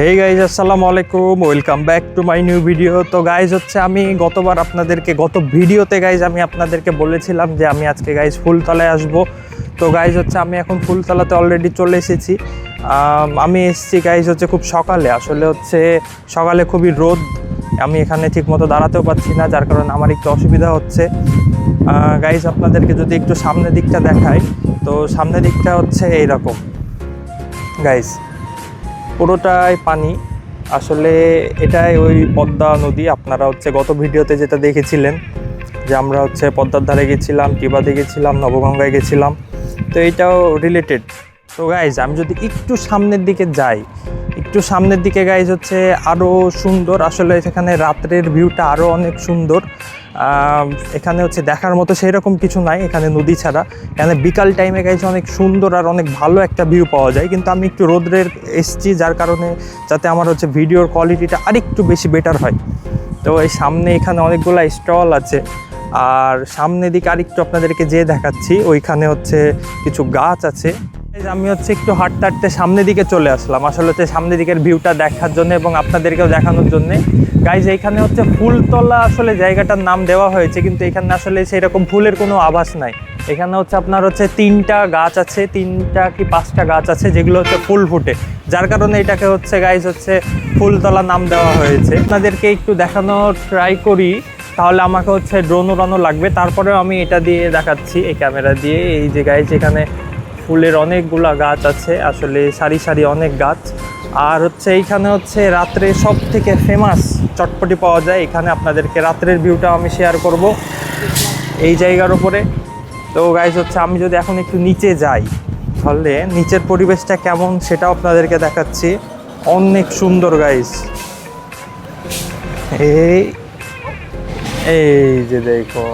হেই guys আসসালামু আলাইকুম welcome back to my new video তো গাইজ হচ্ছে আমি গতবার আপনাদেরকে, গত ভিডিওতে গাইজ আমি আপনাদেরকে বলেছিলাম যে আমি আজকে গাইজ ফুলতলায় আসব। তো গাইজ হচ্ছে আমি এখন ফুলতলাতে অলরেডি চলে এসেছি। আমি এসেছি গাইজ হচ্ছে খুব সকালে। আসলে হচ্ছে সকালে খুবই রোদ। আমি এখানে ঠিকমতো দাঁড়াতেও পারছি না, যার কারণে আমার একটু অসুবিধা হচ্ছে। গাইজ আপনাদেরকে যদি একটু সামনের দিকটা দেখাই, তো সামনের দিকটা হচ্ছে এইরকম। গাইজ পুরোটাই পানি। আসলে এটাই ওই পদ্মা নদী। আপনারা হচ্ছে গত ভিডিওতে যেটা দেখেছিলেন, যে আমরা হচ্ছে পদ্মার ধারে গেছিলাম টিবাতে গেছিলাম, নবগঙ্গায় গেছিলাম। তো এইটাও রিলেটেড তো গাইজ আমি যদি একটু সামনের দিকে যাই, একটু সামনের দিকে গাইজ হচ্ছে আরও সুন্দর। আসলে সেখানে রাত্রের ভিউটা আরও অনেক সুন্দর। এখানে হচ্ছে দেখার মতো সেই রকম কিছু নাই, এখানে নদী ছাড়া। এখানে বিকাল টাইমে গেছে অনেক সুন্দর আর অনেক ভালো একটা ভিউ পাওয়া যায়। কিন্তু আমি একটু রোদ্রের এসছি, যার কারণে যাতে আমার হচ্ছে ভিডিওর কোয়ালিটিটা আরেকটু বেশি বেটার হয়। তো এই সামনে এখানে অনেকগুলো স্টল আছে। আর সামনে দিকে আরেকটু আপনাদেরকে যে দেখাচ্ছি, ওইখানে হচ্ছে কিছু গাছ আছে। আমি হচ্ছে একটু হাঁটতে হাঁটতে সামনের দিকে চলে আসলাম। আসলে হচ্ছে সামনের দিকের ভিউটা দেখার জন্য এবং আপনাদেরকেও দেখানোর জন্য। গাইজ এইখানে হচ্ছে ফুলতলা আসলে জায়গাটার নাম দেওয়া হয়েছে, কিন্তু এখানে আসলে সেই রকম ফুলের কোনো আভাস নাই। এখানে হচ্ছে আপনার হচ্ছে তিনটা গাছ আছে, তিনটা কি পাঁচটা গাছ আছে, যেগুলো হচ্ছে ফুল ফুটে। যার কারণে এটাকে হচ্ছে গাইজ হচ্ছে ফুলতলা নাম দেওয়া হয়েছে। আপনাদেরকে একটু দেখানোর ট্রাই করি, তাহলে আমাকে হচ্ছে ড্রোন উড়ানো লাগবে। তারপরেও আমি এটা দিয়ে দেখাচ্ছি, এই ক্যামেরা দিয়ে। এই যে গাইজ এখানে ফুলের অনেকগুলা গাছ আছে, আসলে সারি সারি অনেক গাছ। আর হচ্ছে এইখানে হচ্ছে রাত্রে সব থেকে ফেমাস চটপটি পাওয়া যায়, এখানে আপনাদেরকে রাত্রের ভিউটা আমি শেয়ার করব এই জায়গার উপরে। তো গাইজ হচ্ছে আমি যদি এখন একটু নিচে যাই, তাহলে নিচের পরিবেশটা কেমন সেটাও আপনাদেরকে দেখাচ্ছি। অনেক সুন্দর গাইজ এই এই যে দেখো।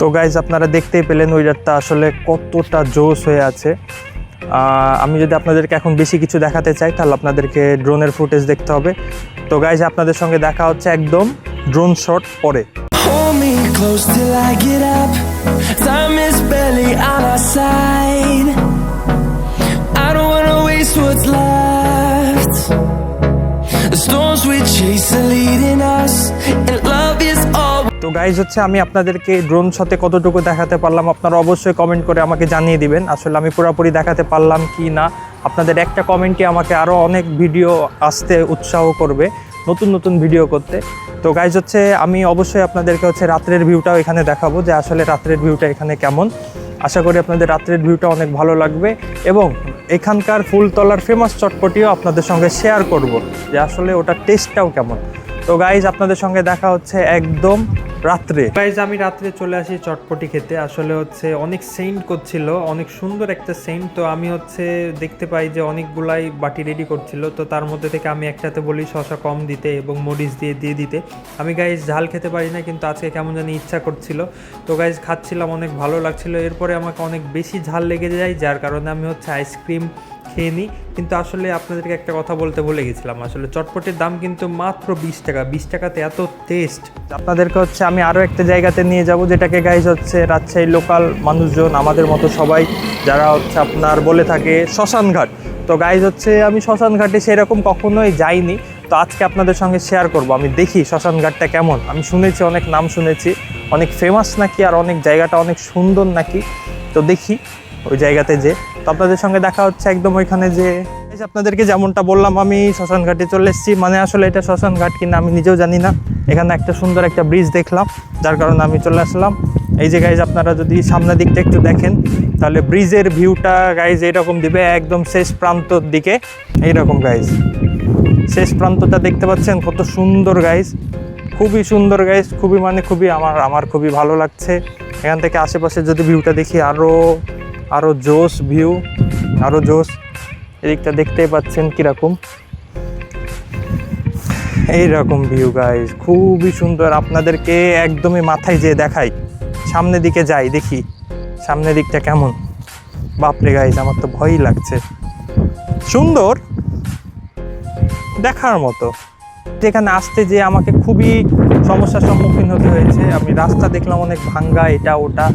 তো গাইজ আপনারা দেখতেই পেলেন উইজারটা আসলে কতটা জোশ হয়ে আছে। আমি যদি আপনাদেরকে এখন বেশি কিছু দেখাতে চাই, তাহলে আপনাদেরকে ড্রোনের ফুটেজ দেখতে হবে। তো গাইজ আপনাদের সঙ্গে দেখা হচ্ছে একদম ড্রোন শট পরে। The storms we chase are leading us, and love তো গাইজ হচ্ছে আমি আপনাদেরকে ড্রোন শটে কতটুকু দেখাতে পারলাম, আপনারা অবশ্যই কমেন্ট করে আমাকে জানিয়ে দিবেন। আসলে আমি পুরোপুরি দেখাতে পারলাম কি না, আপনাদের একটা কমেন্টই আমাকে আরও অনেক ভিডিও আসতে উৎসাহ করবে, নতুন নতুন ভিডিও করতে। তো গাইজ হচ্ছে আমি অবশ্যই আপনাদেরকে হচ্ছে রাত্রের ভিউটাও এখানে দেখাবো যে আসলে রাত্রের ভিউটা এখানে কেমন। আশা করি আপনাদের রাত্রের ভিউটা অনেক ভালো লাগবে এবং এখানকার ফুলতলার ফেমাস চটপটিও আপনাদের সঙ্গে শেয়ার করব যে আসলে ওটার টেস্টটাও কেমন। তো গাইজ আপনাদের সঙ্গে দেখা হচ্ছে একদম রাত্রে? গাইজ আমি রাত্রে চলে আসি চটপটি খেতে। আসলে হচ্ছে অনেক সেন্ট করছিল, অনেক সুন্দর একটা সেন্ট তো আমি হচ্ছে দেখতে পাই যে অনেকগুলাই বাটি রেডি করছিল। তো তার মধ্যে থেকে আমি একটাতে বলি শশা কম দিতে এবং মরিচ দিয়ে দিয়ে দিতে। আমি গাইজ ঝাল খেতে পারি না, কিন্তু আজকে কেমন জানি ইচ্ছা করছিল। তো গাইজ খাচ্ছিলাম, অনেক ভালো লাগছিল। এরপরে আমাকে অনেক বেশি ঝাল লেগে যায়, যার কারণে আমি হচ্ছে আইসক্রিম খেয়ে নিই। কিন্তু আসলে আপনাদেরকে একটা কথা বলতে ভুলে গেছিলাম। আসলে চটপটির দাম কিন্তু মাত্র বিশ টাকা। বিশ টাকাতে এত টেস্ট আপনাদেরকে হচ্ছে আমি আরও একটা জায়গাতে নিয়ে যাব, যেটাকে গাইজ হচ্ছে রাজশাহী লোকাল মানুষজন, আমাদের মতো সবাই, যারা হচ্ছে আপনার বলে থাকে শ্মশানঘাট। তো গাইজ হচ্ছে আমি শ্মশানঘাটে সেরকম কখনোই যাইনি। তো আজকে আপনাদের সঙ্গে শেয়ার করব। আমি দেখি শ্মশানঘাটটা কেমন। আমি শুনেছি, অনেক নাম শুনেছি। অনেক ফেমাস নাকি, আর অনেক জায়গাটা অনেক সুন্দর নাকি। তো দেখি ওই জায়গাতে যে। তো আপনাদের সঙ্গে দেখা হচ্ছে একদম ওইখানে যে আপনাদেরকে যেমনটা বললাম, আমি শ্মশান ঘাটে চলে এসেছি। মানে আসলে এটা শ্মশান ঘাট কিনা আমি নিজেও জানি না। এখানে একটা সুন্দর একটা ব্রিজ দেখলাম, যার কারণে আমি চলে আসলাম। এই যে গাইজ আপনারা যদি সামনের দিকটা একটু দেখেন, তাহলে ব্রিজের ভিউটা গাইজ এইরকম দিবে, একদম শেষ প্রান্তর দিকে। এইরকম গাইজ শেষ প্রান্তটা দেখতে পাচ্ছেন, কত সুন্দর গাইজ খুবই সুন্দর গাইজ খুবই মানে খুবই আমার আমার খুবই ভালো লাগছে। এখান থেকে আশেপাশে যদি ভিউটা দেখি আরও আরও জোশ ভিউ আরও জোশ। এদিকটা দেখতেই পাচ্ছেন কীরকম। এইরকম ভিউ গাইজ খুবই সুন্দর। আপনাদেরকে একদমই মাথায় যেয়ে দেখাই। সামনের দিকে যাই, দেখি। সামনের দিকটা কেমন। বাপরে গাইজ আমার তো ভয়ই লাগছে। সুন্দর। দেখার মতো। যেখানে আসতে যে আমাকে খুবই সমস্যার সম্মুখীন হতে হয়েছে। আমি রাস্তা দেখলাম অনেক ভাঙ্গা, এটা, ওটা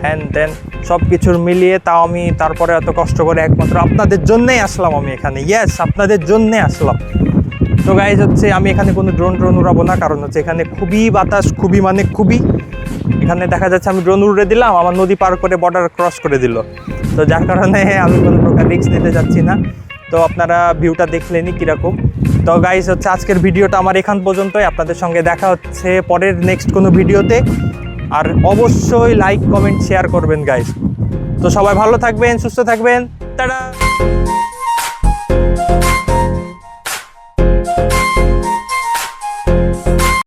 হ্যান ত্যান সব কিছুর মিলিয়ে তাও আমি তারপরে এত কষ্ট করে একমাত্র আপনাদের জন্যেই আসলাম আমি এখানে। ইয়েস আপনাদের জন্যে আসলাম। তো গাইজ হচ্ছে আমি এখানে কোনো ড্রোন ড্রোন উড়াবো না, কারণ হচ্ছে এখানে খুবই বাতাস, খুবই মানে খুবই। এখানে দেখা যাচ্ছে আমি ড্রোন উড়ে দিলাম, আমার নদী পার করে বর্ডার ক্রস করে দিল। তো যার কারণে আমি কোনো প্রকার রিস্ক নিতে যাচ্ছি না। তো আপনারা ভিউটা দেখলেনই কীরকম। তো গাইজ হচ্ছে আজকের ভিডিওটা আমার এখান পর্যন্তই। আপনাদের সঙ্গে দেখা হচ্ছে পরের নেক্সট কোনো ভিডিওতে। আর অবশ্যই লাইক কমেন্ট শেয়ার করবেন গাইজ তো সবাই ভালো থাকবেন সুস্থ থাকবেন। তারা